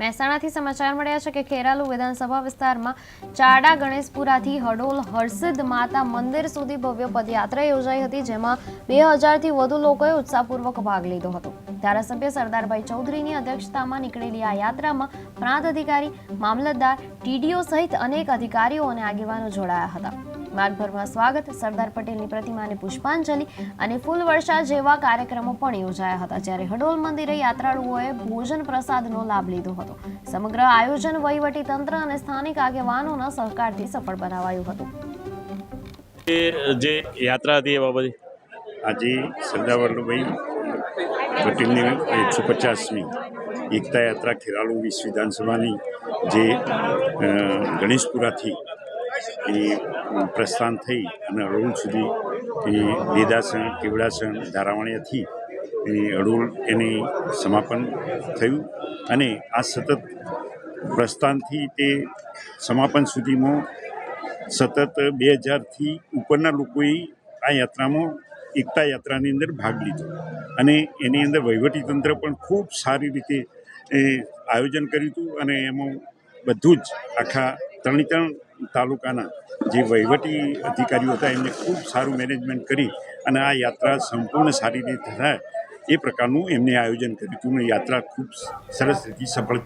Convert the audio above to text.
મહેસાણાથી સમાચાર મળ્યા છે કે ખેરાલુ વિધાનસભા વિસ્તારમાં ચાડા ગણેશપુરાથી હડોલ હરસિદ્ધ માતા મંદિર સુધી ભવ્ય પદયાત્રા યોજાઈ હતી, જેમાં બે હજારથી વધુ લોકોએ ઉત્સાહપૂર્વક ભાગ લીધો હતો. ધારાસભ્ય સરદારભાઈ ચૌધરીની અધ્યક્ષતામાં નીકળેલી આ યાત્રામાં પ્રાંત અધિકારી, મામલતદાર, ટીડીઓ સહિત અનેક અધિકારીઓ અને આગેવાનો જોડાયા હતા. માર્ગભરમાં સ્વાગત. સરદાર પટેલની પ્રતિમાને પુષ્પાંજલિ અને ફૂલ વર્ષા જેવા કાર્યક્રમો પણ યોજાયા હતા જ્યારે હડોલ મંદિરે યાત્રાળુઓએ ભોજન પ્રસાદનો લાભ લીધો હતો. સમગ્ર આયોજન વહીવટી તંત્ર અને સ્થાનિક આગેવાનોના સહકારથી સફળ બનાવાયું હતું. જે યાત્રા હતી એ બાબતે? આજે સરદાર વલ્લભભાઈ પટેલની એકસો પચાસમી એકતા યાત્રા ખેરાલુ વિશ્વ વિધાનસભાની જે ગણેશપુરાથી એ પ્રસ્થાન થઈ અને અડુલ સુધી એ વેદાસન કેવડાસન ધારાવાણીયાથી એ અડુલ એની સમાપન થયું અને આ સતત પ્રસ્થાનથી તે સમાપન સુધીમાં સતત બે હજારથી ઉપરના લોકોએ આ યાત્રામાં એકતા યાત્રાની અંદર ભાગ લીધો. અને એની અંદર વહીવટીતંત્ર પણ ખૂબ સારી રીતે આયોજન કર્યું હતું અને એમાં બધું જ આખા ત્રણે તાલુકાના જે વહીવટી અધિકારીઓ હતા, એમને ખૂબ સારું મેનેજમેન્ટ કરી અને આ યાત્રા સંપૂર્ણ સારી રીતે થાય એ પ્રકારનું એમને આયોજન કર્યું હતું. યાત્રા ખૂબ સરસ રીતે સફળ